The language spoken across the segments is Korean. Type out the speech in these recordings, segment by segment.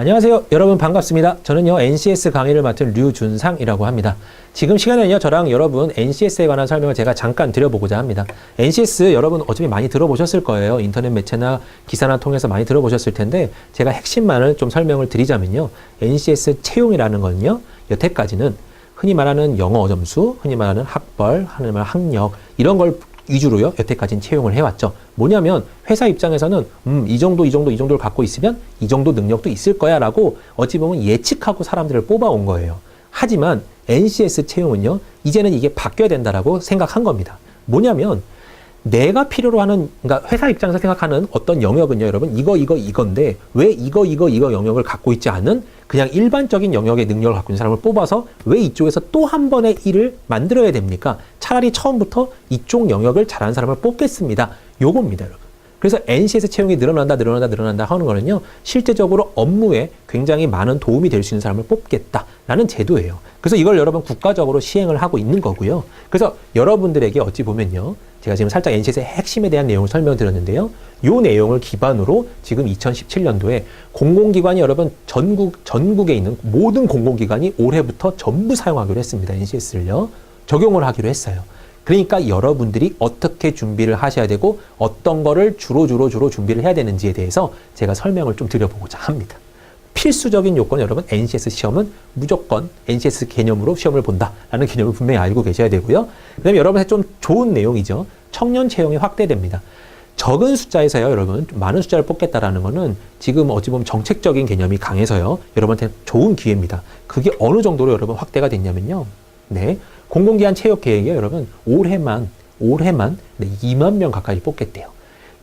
안녕하세요. 여러분 반갑습니다. 저는요, NCS 강의를 맡은 류준상이라고 합니다. 지금 시간에는요, 저랑 여러분 NCS에 관한 설명을 제가 잠깐 드려보고자 합니다. NCS 여러분 어차피 많이 들어보셨을 거예요. 인터넷 매체나 기사나 통해서 많이 들어보셨을 텐데, 제가 핵심만을 좀 설명을 드리자면요. NCS 채용이라는 건요, 여태까지는 흔히 말하는 영어 점수, 흔히 말하는 학벌, 흔히 말하는 학력, 이런 걸 위주로요, 여태까지는 채용을 해왔죠. 뭐냐면, 회사 입장에서는, 음, 이 정도, 이 정도, 이 정도를 갖고 있으면 이 정도 능력도 있을 거야 라고 어찌 보면 예측하고 사람들을 뽑아온 거예요. 하지만 NCS 채용은요, 이제는 이게 바뀌어야 된다라고 생각한 겁니다. 뭐냐면, 내가 필요로 하는, 그러니까 회사 입장에서 생각하는 어떤 영역은요, 여러분, 이거, 이거, 이건데, 왜 이거, 이거, 이거 영역을 갖고 있지 않은 그냥 일반적인 영역의 능력을 갖고 있는 사람을 뽑아서 왜 이쪽에서 또 한 번의 일을 만들어야 됩니까? 차라리 처음부터 이쪽 영역을 잘하는 사람을 뽑겠습니다. 요겁니다, 여러분. 그래서 NCS 채용이 늘어난다, 늘어난다, 늘어난다 하는 거는요, 실제적으로 업무에 굉장히 많은 도움이 될 수 있는 사람을 뽑겠다라는 제도예요. 그래서 이걸 여러분 국가적으로 시행을 하고 있는 거고요. 그래서 여러분들에게 어찌 보면요, 제가 지금 살짝 NCS의 핵심에 대한 내용을 설명드렸는데요. 요 내용을 기반으로 지금 2017년도에 공공기관이 여러분 전국, 전국에 있는 모든 공공기관이 올해부터 전부 사용하기로 했습니다. NCS를요. 적용을 하기로 했어요. 그러니까 여러분들이 어떻게 준비를 하셔야 되고 어떤 거를 주로 주로 주로 준비를 해야 되는지에 대해서 제가 설명을 좀 드려보고자 합니다. 필수적인 요건 여러분 NCS 시험은 무조건 NCS 개념으로 시험을 본다라는 개념을 분명히 알고 계셔야 되고요. 그다음에 여러분한테 좀 좋은 내용이죠. 청년 채용이 확대됩니다. 적은 숫자에서요, 여러분, 좀 많은 숫자를 뽑겠다라는 거는 지금 어찌 보면 정책적인 개념이 강해서요, 여러분한테 좋은 기회입니다. 그게 어느 정도로 여러분 확대가 됐냐면요. 네. 공공기관 채용 계획이 여러분, 올해만, 올해만 네, 2만 명 가까이 뽑겠대요.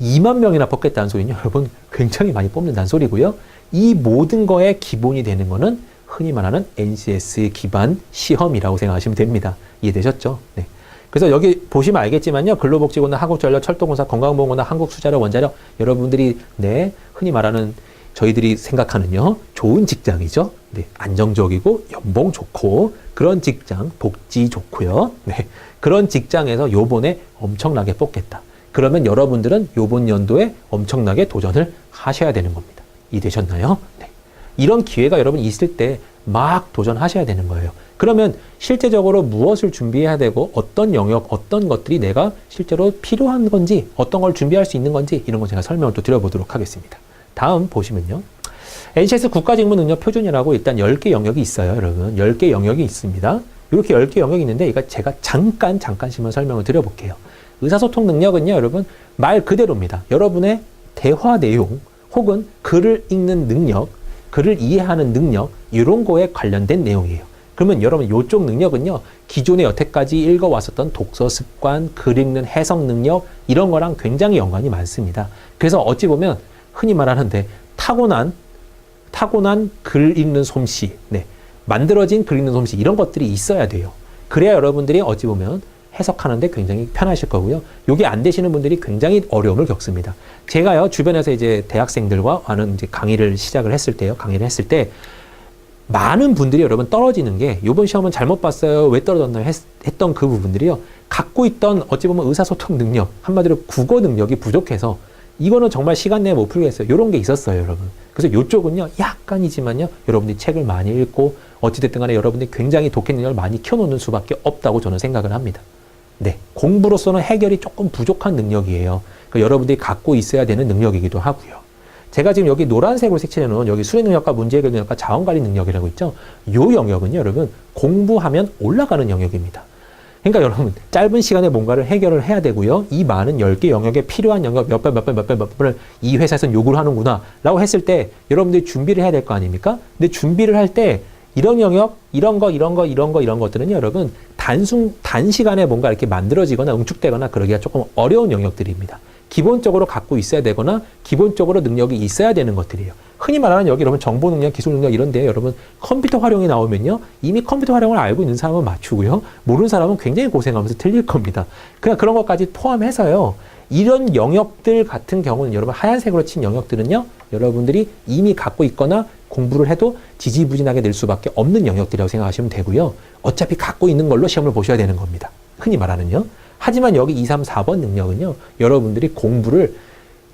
2만 명이나 뽑겠다는 소리는 여러분 굉장히 많이 뽑는다는 소리고요. 이 모든 거에 기본이 되는 거는 흔히 말하는 NCS 기반 시험이라고 생각하시면 됩니다. 이해되셨죠? 네. 그래서 여기 보시면 알겠지만요. 근로복지공단, 한국전력, 철도공사, 건강보험공단, 한국수자력, 원자력 여러분들이 네 흔히 말하는 저희들이 생각하는요 좋은 직장이죠. 네 안정적이고 연봉 좋고 그런 직장 복지 좋고요. 네 그런 직장에서 요번에 엄청나게 뽑겠다. 그러면 여러분들은 요번 연도에 엄청나게 도전을 하셔야 되는 겁니다. 이해되셨나요? 네. 이런 기회가 여러분 있을 때 막 도전하셔야 되는 거예요. 그러면 실제적으로 무엇을 준비해야 되고 어떤 영역, 어떤 것들이 내가 실제로 필요한 건지 어떤 걸 준비할 수 있는 건지 이런 거 제가 설명을 또 드려보도록 하겠습니다. 다음 보시면요. NCS 국가직무능력 표준이라고 일단 10개 영역이 있어요, 여러분. 10개 영역이 있습니다. 이렇게 10개 영역이 있는데 이거 제가 잠깐 잠깐씩만 설명을 드려볼게요. 의사소통 능력은요, 여러분 말 그대로입니다. 여러분의 대화 내용 혹은 글을 읽는 능력, 글을 이해하는 능력 이런 거에 관련된 내용이에요. 그러면 여러분 이쪽 능력은요 기존에 여태까지 읽어왔었던 독서 습관, 글 읽는 해석 능력 이런 거랑 굉장히 연관이 많습니다. 그래서 어찌 보면 흔히 말하는데 타고난 타고난 글 읽는 솜씨, 네 만들어진 글 읽는 솜씨 이런 것들이 있어야 돼요. 그래야 여러분들이 어찌 보면 해석하는데 굉장히 편하실 거고요. 요게 안 되시는 분들이 굉장히 어려움을 겪습니다. 제가요, 주변에서 이제 대학생들과 하는 이제 강의를 시작을 했을 때요, 강의를 했을 때, 많은 분들이 여러분 떨어지는 게, 요번 시험은 잘못 봤어요, 왜 떨어졌나요? 했, 했던 그 부분들이요, 갖고 있던 어찌 보면 의사소통 능력, 한마디로 국어 능력이 부족해서, 이거는 정말 시간 내에 못 풀겠어요. 요런 게 있었어요, 여러분. 그래서 요쪽은요, 약간이지만요, 여러분들이 책을 많이 읽고, 어찌됐든 간에 여러분들이 굉장히 독해 능력을 많이 키워놓는 수밖에 없다고 저는 생각을 합니다. 네. 공부로서는 해결이 조금 부족한 능력이에요. 그러니까 여러분들이 갖고 있어야 되는 능력이기도 하고요. 제가 지금 여기 노란색으로 색칠해 놓은 여기 수행 능력과 문제 해결 능력과 자원 관리 능력이라고 있죠. 요 영역은요, 여러분, 공부하면 올라가는 영역입니다. 그러니까 여러분, 짧은 시간에 뭔가를 해결을 해야 되고요. 이 많은 10개 영역에 필요한 영역 몇 번, 몇 번, 몇 번, 몇 번을 이 회사에서는 요구를 하는구나. 라고 했을 때 여러분들이 준비를 해야 될 거 아닙니까? 근데 준비를 할 때 이런 영역, 이런 거, 이런 거, 이런 거, 이런 것들은요, 여러분, 단순, 단시간에 뭔가 이렇게 만들어지거나 응축되거나 그러기가 조금 어려운 영역들입니다. 기본적으로 갖고 있어야 되거나 기본적으로 능력이 있어야 되는 것들이에요. 흔히 말하는 여기 여러분 정보 능력, 기술 능력 이런데 여러분 컴퓨터 활용이 나오면요. 이미 컴퓨터 활용을 알고 있는 사람은 맞추고요. 모르는 사람은 굉장히 고생하면서 틀릴 겁니다. 그냥 그런 것까지 포함해서요. 이런 영역들 같은 경우는 여러분 하얀색으로 친 영역들은요. 여러분들이 이미 갖고 있거나 공부를 해도 지지부진하게 될 수밖에 없는 영역들이라고 생각하시면 되고요. 어차피 갖고 있는 걸로 시험을 보셔야 되는 겁니다. 흔히 말하는요. 하지만 여기 2, 3, 4번 능력은요. 여러분들이 공부를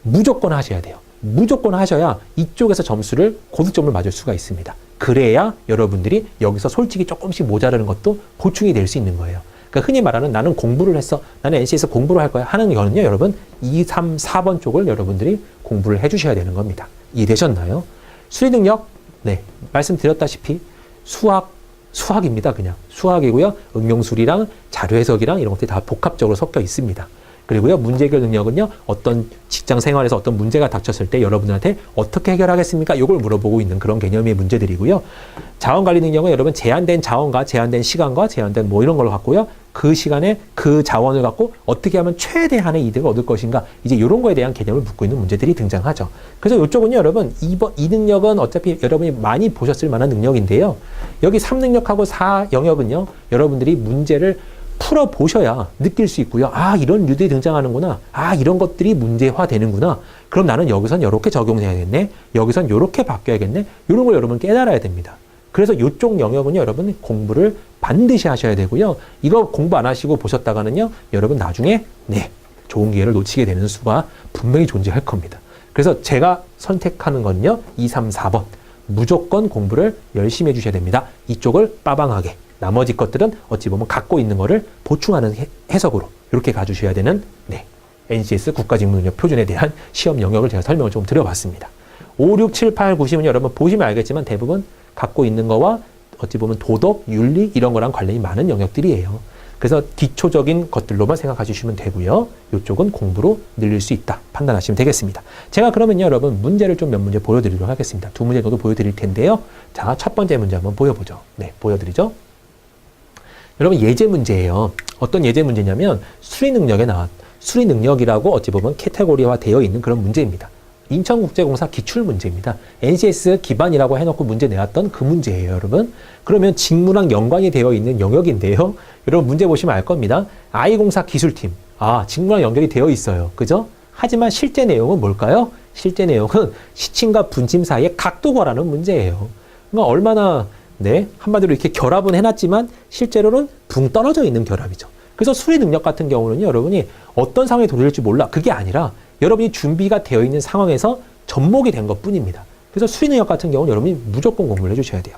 무조건 하셔야 돼요. 무조건 하셔야 이쪽에서 점수를 고득점을 맞을 수가 있습니다. 그래야 여러분들이 여기서 솔직히 조금씩 모자라는 것도 보충이 될 수 있는 거예요. 그러니까 흔히 말하는 나는 공부를 했어. 나는 NC에서 공부를 할 거야. 하는 거는요, 여러분. 2, 3, 4번 쪽을 여러분들이 공부를 해 주셔야 되는 겁니다. 이해되셨나요? 수리 능력, 네. 말씀드렸다시피 수학, 수학입니다. 그냥. 수학이고요. 응용술이랑 자료 해석이랑 이런 것들이 다 복합적으로 섞여 있습니다. 그리고요, 문제 해결 능력은요, 어떤 직장 생활에서 어떤 문제가 닥쳤을 때 여러분들한테 어떻게 해결하겠습니까? 이걸 물어보고 있는 그런 개념의 문제들이고요. 자원 관리 능력은 여러분 제한된 자원과 제한된 시간과 제한된 뭐 이런 걸로 갖고요. 그 시간에 그 자원을 갖고 어떻게 하면 최대한의 이득을 얻을 것인가. 이제 이런 거에 대한 개념을 묻고 있는 문제들이 등장하죠. 그래서 이쪽은요, 여러분, 2번, 이 능력은 어차피 여러분이 많이 보셨을 만한 능력인데요. 여기 3능력하고 4 영역은요, 여러분들이 문제를 풀어 보셔야 느낄 수 있고요. 아, 이런 류들이 등장하는구나. 아, 이런 것들이 문제화 되는구나. 그럼 나는 여기선 이렇게 적용해야겠네. 여기선 이렇게 바뀌어야겠네. 이런 걸 여러분 깨달아야 됩니다. 그래서 이쪽 영역은요, 여러분 공부를 반드시 하셔야 되고요. 이거 공부 안 하시고 보셨다가는요, 여러분 나중에 네 좋은 기회를 놓치게 되는 수가 분명히 존재할 겁니다. 그래서 제가 선택하는 건요, 2, 3, 4번 무조건 공부를 열심히 해주셔야 됩니다. 이쪽을 빠방하게. 나머지 것들은 어찌 보면 갖고 있는 거를 보충하는 해, 해석으로 이렇게 가주셔야 되는 네, NCS 국가직무능력 표준에 대한 시험 영역을 제가 설명을 좀 드려봤습니다. 5, 6, 7, 8, 90은 여러분 보시면 알겠지만 대부분 갖고 있는 거와 어찌 보면 도덕, 윤리 이런 거랑 관련이 많은 영역들이에요. 그래서 기초적인 것들로만 생각해 주시면 되고요. 이쪽은 공부로 늘릴 수 있다. 판단하시면 되겠습니다. 제가 그러면요, 여러분 문제를 좀 몇 문제 보여드리도록 하겠습니다. 두 문제 정도 보여드릴 텐데요. 자, 첫 번째 문제 한번 보여보죠. 네, 보여드리죠. 여러분 예제 문제예요. 어떤 예제 문제냐면 수리 능력에 나왔 수리 능력이라고 어찌 보면 캐테고리화 되어 있는 그런 문제입니다. 인천국제공사 기출 문제입니다. NCS 기반이라고 해놓고 문제 내왔던 그 문제예요, 여러분. 그러면 직무랑 연관이 되어 있는 영역인데요. 여러분 문제 보시면 알 겁니다. I공사 기술팀. 아, 직무랑 연결이 되어 있어요. 그죠? 하지만 실제 내용은 뭘까요? 실제 내용은 시침과 분침 사이의 각도과라는 문제예요. 그러니까 얼마나 네, 한마디로 이렇게 결합은 해놨지만 실제로는 붕 떨어져 있는 결합이죠. 그래서 수리 능력 같은 경우는요, 여러분이 어떤 상황에 도달할지 몰라. 그게 아니라 여러분이 준비가 되어 있는 상황에서 접목이 된 것 뿐입니다. 그래서 수리 능력 같은 경우는 여러분이 무조건 공부를 해주셔야 돼요.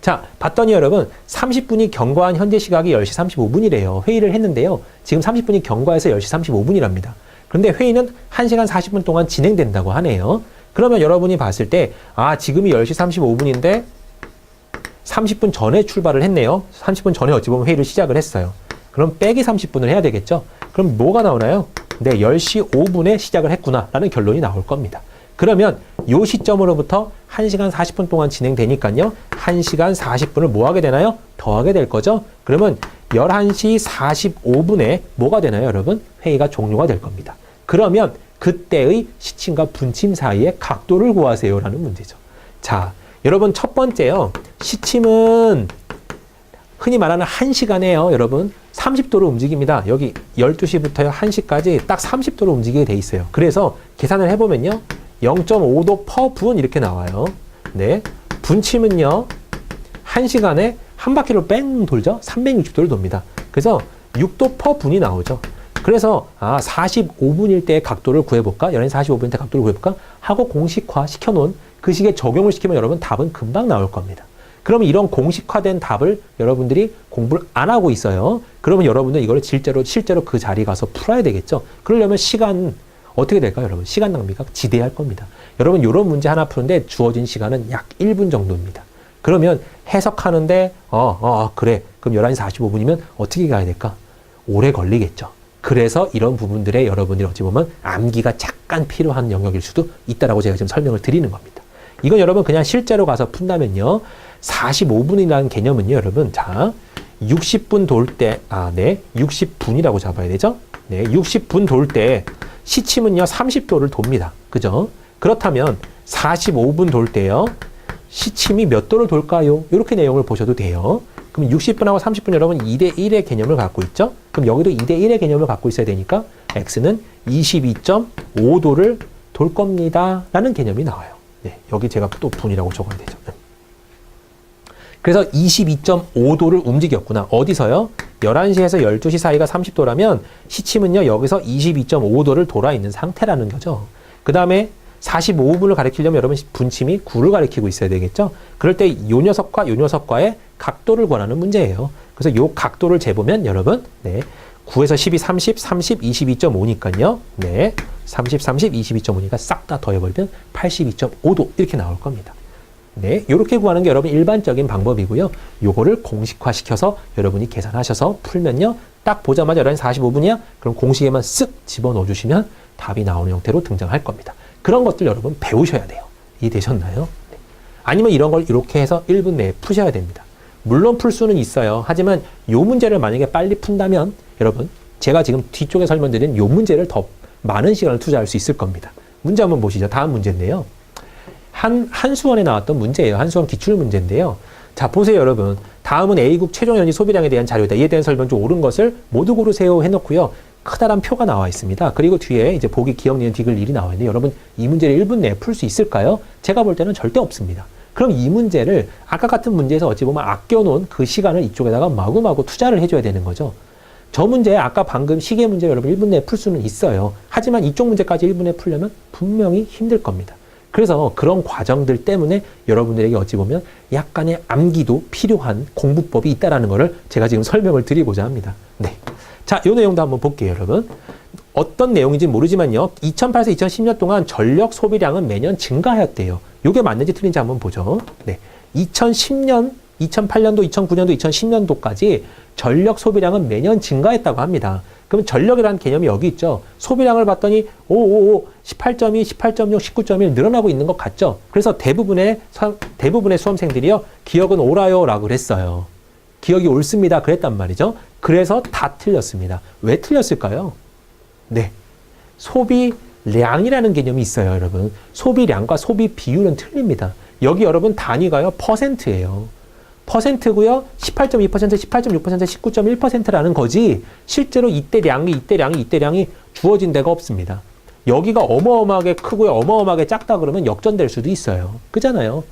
자, 봤더니 여러분, 30분이 경과한 현재 시각이 10시 35분이래요. 회의를 했는데요. 지금 30분이 경과해서 10시 35분이랍니다. 그런데 회의는 1시간 40분 동안 진행된다고 하네요. 그러면 여러분이 봤을 때, 아, 지금이 10시 35분인데, 30분 전에 출발을 했네요. 30분 전에 어찌 보면 회의를 시작을 했어요. 그럼 빼기 30분을 해야 되겠죠? 그럼 뭐가 나오나요? 네, 10시 5분에 시작을 했구나라는 결론이 나올 겁니다. 그러면 요 시점으로부터 1시간 40분 동안 진행되니까요. 1시간 40분을 뭐 하게 되나요? 더하게 될 거죠? 그러면 11시 45분에 뭐가 되나요, 여러분? 회의가 종료가 될 겁니다. 그러면 그때의 시침과 분침 사이의 각도를 구하세요라는 문제죠. 자, 여러분 첫 번째요. 시침은 흔히 말하는 1시간에요, 여러분. 30도로 움직입니다. 여기 12시부터 1시까지 딱 30도로 움직이게 돼 있어요. 그래서 계산을 해보면요. 0.5도 퍼 분 이렇게 나와요. 네. 분침은요. 1시간에 한 바퀴로 뺑 돌죠? 360도를 돕니다. 그래서 6도 퍼 분이 나오죠. 그래서 아 45분일 때 각도를 구해볼까? 11시 45분일 때 각도를 구해볼까? 하고 공식화 시켜놓은 그 식에 적용을 시키면 여러분 답은 금방 나올 겁니다. 그러면 이런 공식화된 답을 여러분들이 공부를 안 하고 있어요. 그러면 여러분들 이거를 실제로 실제로 그 자리 가서 풀어야 되겠죠. 그러려면 시간 어떻게 될까요, 여러분? 시간 낭비가 지대할 겁니다. 여러분 이런 문제 하나 푸는데 주어진 시간은 약 1분 정도입니다. 그러면 해석하는데 어, 어, 어 그래. 그럼 11시 45분이면 어떻게 가야 될까? 오래 걸리겠죠. 그래서 이런 부분들에 여러분들이 어찌 보면 암기가 잠깐 필요한 영역일 수도 있다라고 제가 지금 설명을 드리는 겁니다. 이건 여러분 그냥 실제로 가서 푼다면요. 45분이라는 개념은요, 여러분. 자, 60분 돌 때, 아, 네. 60분이라고 잡아야 되죠? 네. 60분 돌 때 시침은요, 30도를 돕니다. 그죠? 그렇다면 45분 돌 때요. 시침이 몇 도를 돌까요? 이렇게 내용을 보셔도 돼요. 그럼 60분하고 30분 여러분 2대 1의 개념을 갖고 있죠? 그럼 여기도 2대 1의 개념을 갖고 있어야 되니까 x는 22.5도를 돌 겁니다. 라는 개념이 나와요. 네, 여기 제가 또 분이라고 적어야 되죠. 네. 그래서 22.5도를 움직였구나. 어디서요? 11시에서 12시 사이가 30도라면 시침은요, 여기서 22.5도를 돌아 있는 상태라는 거죠. 그 다음에 45분을 가리키려면 여러분 분침이 9를 가리키고 있어야 되겠죠? 그럴 때 요 녀석과 요 녀석과의 각도를 구하는 문제예요. 그래서 요 각도를 재보면 여러분, 네. 9에서 12, 30, 30, 22.5니까요. 네. 30, 30, 22.5니까 싹 다 더해버리면 82.5도 이렇게 나올 겁니다. 네. 요렇게 구하는 게 여러분 일반적인 방법이고요. 요거를 공식화시켜서 여러분이 계산하셔서 풀면요. 딱 보자마자 11시 45분이야? 그럼 공식에만 쓱 집어넣어 주시면 답이 나오는 형태로 등장할 겁니다. 그런 것들 여러분 배우셔야 돼요. 이해되셨나요? 네. 아니면 이런 걸 이렇게 해서 1분 내에 푸셔야 됩니다. 물론 풀 수는 있어요. 하지만 요 문제를 만약에 빨리 푼다면 여러분 제가 지금 뒤쪽에 설명드린 요 문제를 더 많은 시간을 투자할 수 있을 겁니다. 문제 한번 보시죠. 다음 문제인데요. 한, 한수원에 나왔던 문제예요. 한수원 기출 문제인데요. 자, 보세요, 여러분. 다음은 A국 최종 연이 소비량에 대한 자료다. 이에 대한 설명 중 옳은 것을 모두 고르세요 해놓고요. 커다란 표가 나와 있습니다. 그리고 뒤에 이제 보기 기억, 니은, 디귿, 일이 나와 있는데 여러분 이 문제를 1분 내에 풀 수 있을까요? 제가 볼 때는 절대 없습니다. 그럼 이 문제를 아까 같은 문제에서 어찌 보면 아껴놓은 그 시간을 이쪽에다가 마구마구 투자를 해줘야 되는 거죠. 저 문제 아까 방금 시계 문제 여러분 1분 내에 풀 수는 있어요. 하지만 이쪽 문제까지 1분 내에 풀려면 분명히 힘들 겁니다. 그래서 그런 과정들 때문에 여러분들에게 어찌 보면 약간의 암기도 필요한 공부법이 있다라는 것을 제가 지금 설명을 드리고자 합니다. 네. 자, 이 내용도 한번 볼게요, 여러분. 어떤 내용인지 모르지만요. 2008에서 2010년 동안 전력 소비량은 매년 증가하였대요. 이게 맞는지 틀린지 한번 보죠. 네. 2010년, 2008년도, 2009년도, 2010년도까지 전력 소비량은 매년 증가했다고 합니다. 그럼 전력이라는 개념이 여기 있죠. 소비량을 봤더니 555, 18.2, 18.6, 19.1 늘어나고 있는 것 같죠. 그래서 대부분의 사- 대부분의 수험생들이요. 기억은 옳아요라고 그랬어요. 기억이 옳습니다. 그랬단 말이죠. 그래서 다 틀렸습니다. 왜 틀렸을까요? 네. 소비량이라는 개념이 있어요, 여러분. 소비량과 소비 비율은 틀립니다. 여기 여러분 단위가요, 퍼센트예요. 퍼센트고요. 18.2%, 18.6%, 19.1%라는 거지. 실제로 이때 량이 이때 량이 이때 량이 주어진 데가 없습니다. 여기가 어마어마하게 크고요. 어마어마하게 작다 그러면 역전될 수도 있어요. 그잖아요.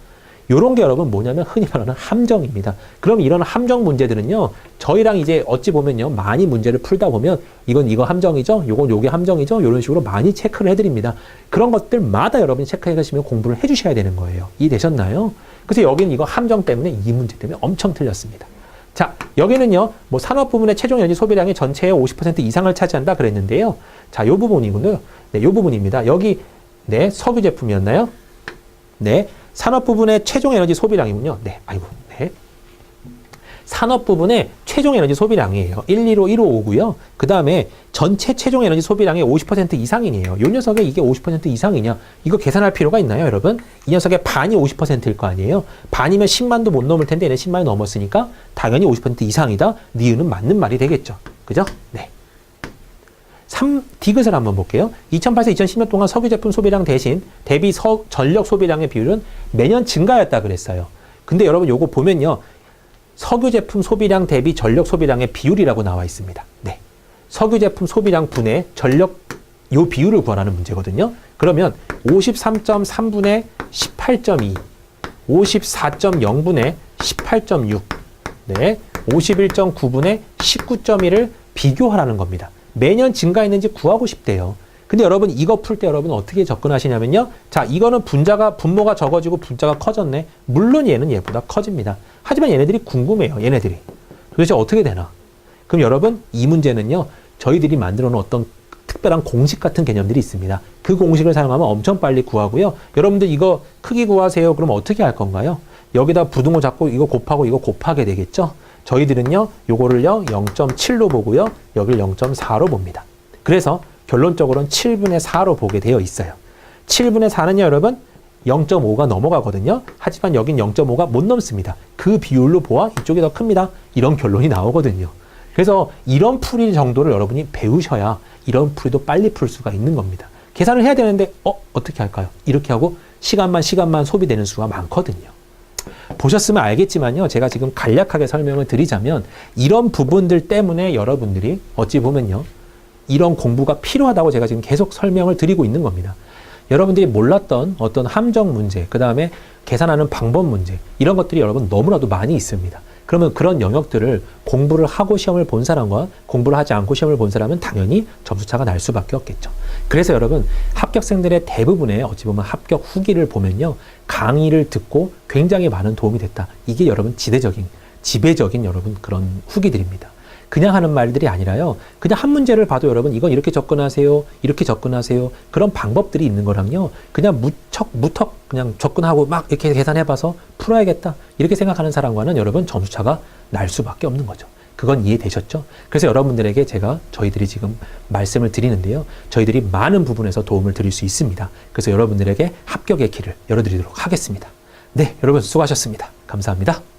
요런 게 여러분 뭐냐면 흔히 말하는 함정입니다. 그럼 이런 함정 문제들은요, 저희랑 이제 어찌 보면요, 많이 문제를 풀다 보면 이건 이거 함정이죠, 요건 요게 함정이죠, 요런 식으로 많이 체크를 해드립니다. 그런 것들마다 여러분이 체크해 가시면 공부를 해주셔야 되는 거예요. 이해되셨나요? 그래서 여기는 이거 함정 때문에 이 문제 때문에 엄청 틀렸습니다. 자, 여기는요, 뭐 산업 부분의 최종 연지 소비량의 전체의 50% 이상을 차지한다 그랬는데요. 자, 요 부분이군요. 네, 요 부분입니다. 여기, 네, 석유 제품이었나요? 네. 산업 부분의 최종 에너지 소비량이군요. 네. 아이고. 네. 산업 부분의 최종 에너지 소비량이에요. 115, 155고요. 그 다음에 전체 최종 에너지 소비량의 50% 이상이에요. 요 녀석의 이게 50% 이상이냐? 이거 계산할 필요가 있나요, 여러분? 이 녀석의 반이 50%일 거 아니에요? 반이면 10만도 못 넘을 텐데 얘는 10만이 넘었으니까 당연히 50% 이상이다. 니은은 맞는 말이 되겠죠. 그죠? 네. 3 디귿을 한번 볼게요. 2008에서 2010년 동안 석유 제품 소비량 대신 대비 서, 전력 소비량의 비율은 매년 증가했다 그랬어요. 근데 여러분 요거 보면요. 석유 제품 소비량 대비 전력 소비량의 비율이라고 나와 있습니다. 네. 석유 제품 소비량 분의 전력 요 비율을 구하라는 문제거든요. 그러면 53.3분의 18.2, 54.0분의 18.6, 네, 51.9분의 19.1을 비교하라는 겁니다. 매년 증가했는지 구하고 싶대요. 근데 여러분 이거 풀 때 여러분 어떻게 접근하시냐면요. 자, 이거는 분자가 분모가 적어지고 분자가 커졌네. 물론 얘는 얘보다 커집니다. 하지만 얘네들이 궁금해요. 얘네들이. 도대체 어떻게 되나? 그럼 여러분 이 문제는요. 저희들이 만들어 놓은 어떤 특별한 공식 같은 개념들이 있습니다. 그 공식을 사용하면 엄청 빨리 구하고요. 여러분들 이거 크기 구하세요. 그럼 어떻게 할 건가요? 여기다 부등호 잡고 이거 곱하고 이거 곱하게 되겠죠? 저희들은요, 요거를요, 0.7로 보고요, 여길 0.4로 봅니다. 그래서 결론적으로는 7분의 4로 보게 되어 있어요. 7분의 4는요, 여러분, 0.5가 넘어가거든요. 하지만 여긴 0.5가 못 넘습니다. 그 비율로 보아 이쪽이 더 큽니다. 이런 결론이 나오거든요. 그래서 이런 풀이 정도를 여러분이 배우셔야 이런 풀이도 빨리 풀 수가 있는 겁니다. 계산을 해야 되는데, 어, 어떻게 할까요? 이렇게 하고 시간만, 시간만 소비되는 수가 많거든요. 보셨으면 알겠지만요. 제가 지금 간략하게 설명을 드리자면 이런 부분들 때문에 여러분들이 어찌 보면요. 이런 공부가 필요하다고 제가 지금 계속 설명을 드리고 있는 겁니다. 여러분들이 몰랐던 어떤 함정 문제, 그 다음에 계산하는 방법 문제, 이런 것들이 여러분 너무나도 많이 있습니다. 그러면 그런 영역들을 공부를 하고 시험을 본 사람과 공부를 하지 않고 시험을 본 사람은 당연히 점수차가 날 수밖에 없겠죠. 그래서 여러분 합격생들의 대부분의 어찌 보면 합격 후기를 보면요. 강의를 듣고 굉장히 많은 도움이 됐다. 이게 여러분 지대적인, 지배적인 여러분 그런 후기들입니다. 그냥 하는 말들이 아니라요. 그냥 한 문제를 봐도 여러분 이건 이렇게 접근하세요. 이렇게 접근하세요. 그런 방법들이 있는 거랑요. 그냥 무척 무턱 그냥 접근하고 막 이렇게 계산해 봐서 풀어야겠다. 이렇게 생각하는 사람과는 여러분 점수 차가 날 수밖에 없는 거죠. 그건 이해되셨죠? 그래서 여러분들에게 제가 저희들이 지금 말씀을 드리는데요. 저희들이 많은 부분에서 도움을 드릴 수 있습니다. 그래서 여러분들에게 합격의 길을 열어드리도록 하겠습니다. 네, 여러분 수고하셨습니다. 감사합니다.